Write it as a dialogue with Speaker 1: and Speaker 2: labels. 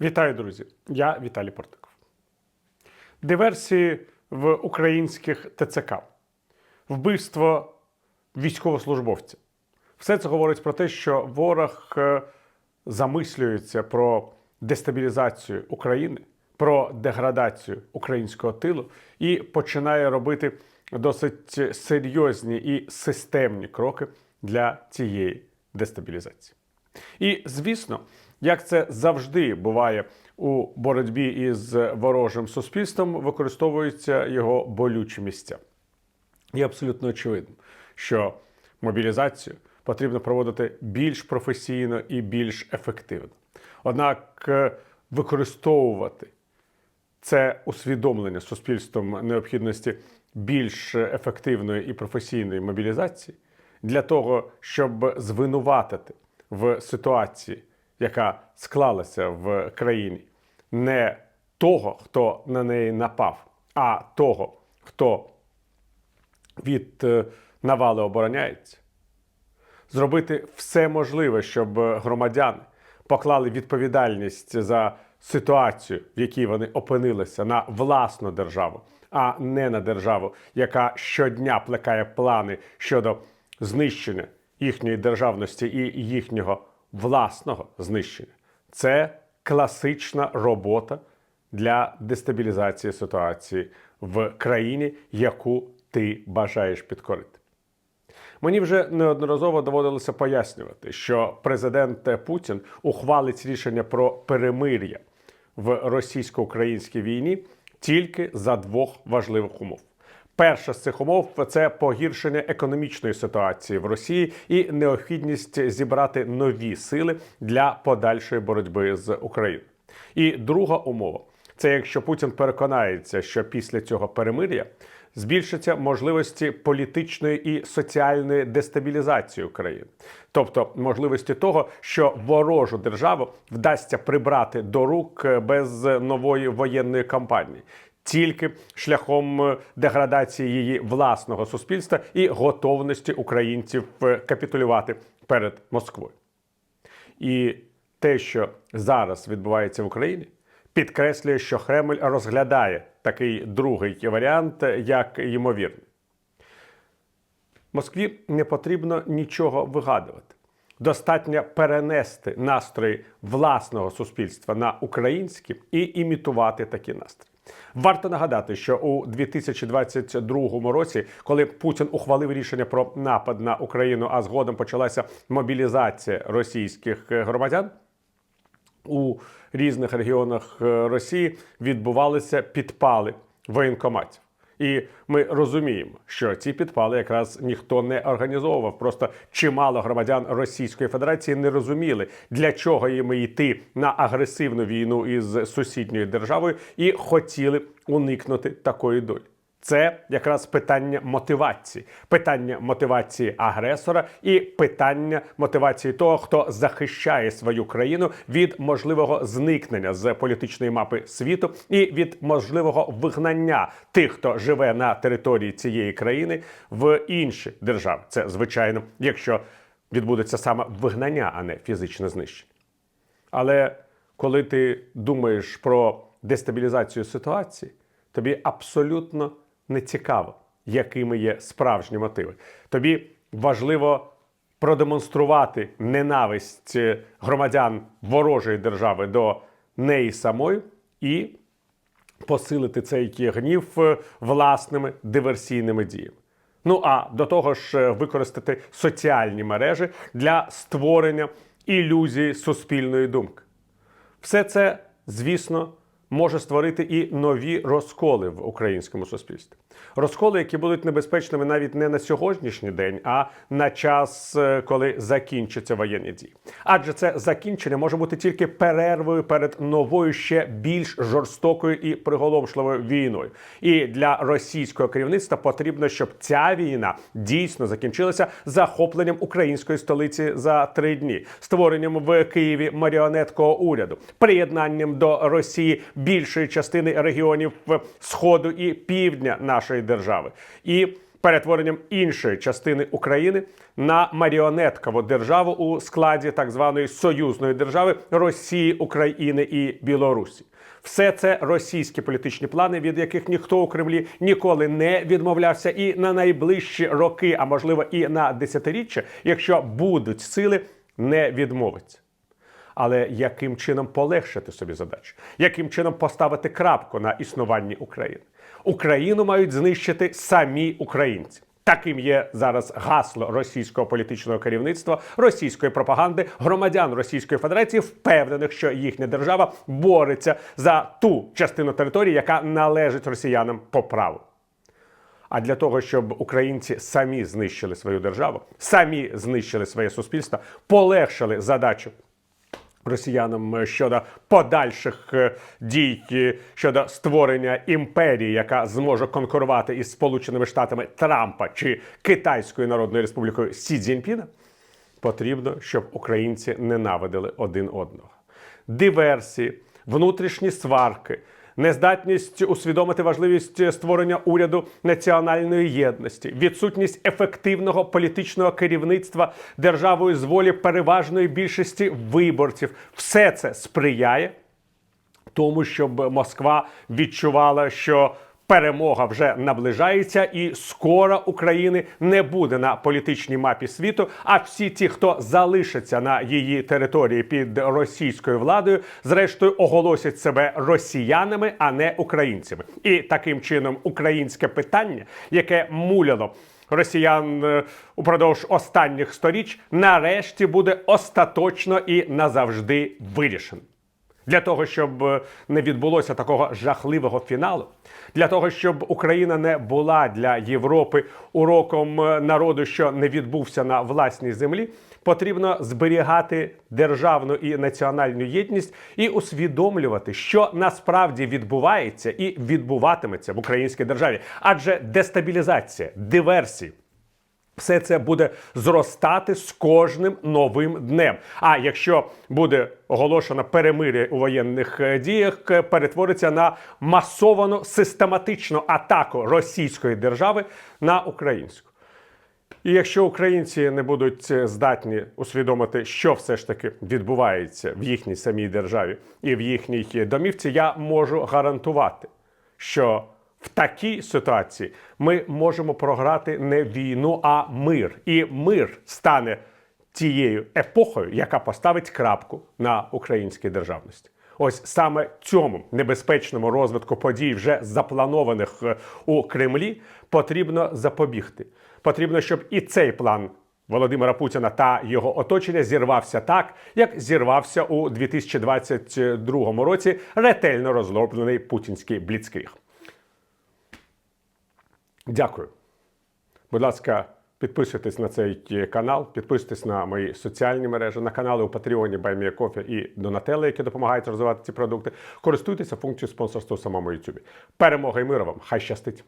Speaker 1: Вітаю, друзі! Я Віталій Портиков. Диверсії в українських ТЦК, вбивство військовослужбовця. Все це говорить про те, що ворог е, замислюється про дестабілізацію України, про деградацію українського тилу і починає робити досить серйозні і системні кроки для цієї дестабілізації. І звісно, як це завжди буває у боротьбі із ворожим суспільством, використовуються його болючі місця. І абсолютно очевидно, що мобілізацію потрібно проводити більш професійно і більш ефективно. Однак е, використовувати це усвідомлення суспільством необхідності більш ефективної і професійної мобілізації для того, щоб звинуватити в ситуації, яка склалася в країні, не того, хто на неї напав, а того, хто від е, навали обороняється, зробити все можливе, щоб громадяни поклали відповідальність за ситуацію, в якій вони опинилися, на власну державу, а не на державу, яка щодня плекає плани щодо знищення їхньої державності і їхнього власного знищення. Це класична робота для дестабілізації ситуації в країні, яку ти бажаєш підкорити. Мені вже неодноразово доводилося пояснювати, що президент Путін ухвалить рішення про перемир'я в російсько-українській війні тільки за двох важливих умов. Перша з цих умов це погіршення економічної ситуації в Росії і необхідність зібрати нові сили для подальшої боротьби з Україною. І друга умова це якщо Путін переконається, що після цього перемир'я збільшаться можливості політичної і соціальної дестабілізації України, тобто можливості того, що ворожу державу вдасться прибрати до рук без нової воєнної кампанії. Тільки шляхом е, деградації її власного суспільства і готовності українців е, капітулювати перед Москвою. І те, що зараз відбувається в Україні, підкреслює, що Кремль розглядає такий другий варіант як ймовірний. Москві не потрібно нічого вигадувати. Достатньо перенести настрої власного суспільства на українські і імітувати такі настрої. Варто нагадати, що у 2022 році, коли Путін ухвалив рішення про напад на Україну, а згодом почалася мобілізація російських громадян. У різних регіонах е, Росії відбувалися підпали воєнкоматів. І ми розуміємо, що ці підпали якраз ніхто не організовував. Просто чимало громадян Російської Федерації не розуміли, для чого їм йти на агресивну війну із сусідньою державою, і хотіли уникнути такої долі. Це якраз питання мотивації, питання мотивації агресора і питання мотивації того, хто захищає свою країну від можливого зникнення з політичної мапи світу і від можливого вигнання тих, хто живе на території цієї країни, в інші держави. Це звичайно, якщо відбудеться саме вигнання, а не фізичне знищення. Але коли ти думаєш про дестабілізацію ситуації, тобі абсолютно не цікаво, якими є справжні мотиви. Тобі важливо продемонструвати ненависть е, громадян ворожої держави до неї самої і посилити цей гнів е, власними диверсійними діями. Ну а до того ж, е, використати соціальні мережі для створення ілюзії суспільної думки. Все це, звісно, може створити і нові розколи в українському суспільстві. Розколи, які будуть небезпечними навіть не на сьогоднішній день, а на час, е, коли закінчаться воєнні дії. Адже це закінчення може бути тільки перервою перед новою ще більш жорстокою і приголомшливою війною. І для російського керівництва потрібно, щоб ця війна дійсно закінчилася захопленням української столиці за три дні, створенням в Києві маріонеткового уряду, приєднанням до Росії більшої частини регіонів Сходу і Півдня нашої держави, і перетворенням іншої частини України на маріонеткову державу у складі так званої союзної держави Росії, України і Білорусі. Все це російські політичні плани, від яких ніхто у Кремлі ніколи не відмовлявся, і на найближчі роки, а можливо і на десятиріччя, якщо будуть сили, не відмовиться. Але яким чином полегшити собі задачу? Яким чином поставити крапку на існуванні України? Україну мають знищити самі українці. Таким є зараз гасло російського політичного керівництва, російської пропаганди, громадян Російської Федерації, впевнених, що їхня держава бореться за ту частину території, яка належить росіянам по праву. А для того, щоб українці самі знищили свою державу, самі знищили своє суспільство, полегшили задачу росіянам щодо подальших е, дій е, щодо створення імперії, яка зможе конкурувати із Сполученими Штатами Трампа чи Китайською Народною Республікою Сі Цзіньпіна, потрібно, щоб українці ненавидили один одного. Диверсії, внутрішні сварки. Нездатність усвідомити важливість створення уряду національної єдності, відсутність ефективного політичного керівництва державою з волі переважної більшості виборців. Все це сприяє тому, щоб Москва відчувала, що перемога вже наближається, і скоро України не буде на політичній мапі світу. А всі ті, хто залишиться на її території під російською владою, зрештою оголосять себе росіянами, а не українцями. І таким чином українське питання, яке муляло. Росіян е, упродовж останніх сторіч нарешті буде остаточно і назавжди вирішено. Для того, щоб е, не відбулося такого жахливого фіналу, для того, щоб Україна не була для Європи уроком е, народу, що не відбувся на власній землі, потрібно зберігати державну і національну єдність і усвідомлювати, що насправді відбувається і відбуватиметься в українській державі, адже дестабілізація, диверсії. Все це буде зростати з кожним новим днем. А якщо буде оголошено перемир'я у воєнних е, діях, е, перетвориться на масовану систематичну атаку російської держави на українську. І якщо українці не будуть е, здатні усвідомити, що все ж таки відбувається в їхній самій державі і в їхній домівці, я можу гарантувати, що в такій ситуації ми можемо програти не війну, а мир. І мир стане тією епохою, яка поставить крапку на українській державності. Ось саме цьому небезпечному розвитку подій, вже запланованих е, у Кремлі, потрібно запобігти. Потрібно, щоб і цей план Володимира Путіна та його оточення зірвався так, як зірвався у 2022 році ретельно розроблений путінський бліцкріг. Дякую. Будь ласка, підписуйтесь на цей канал, підписуйтесь на мої соціальні мережі, на канали у Патреоні, Байміякофі і Донателе, які допомагають розвивати ці продукти. Користуйтеся функцією спонсорства у самому YouTube. Перемога і миру вам! Хай щастить!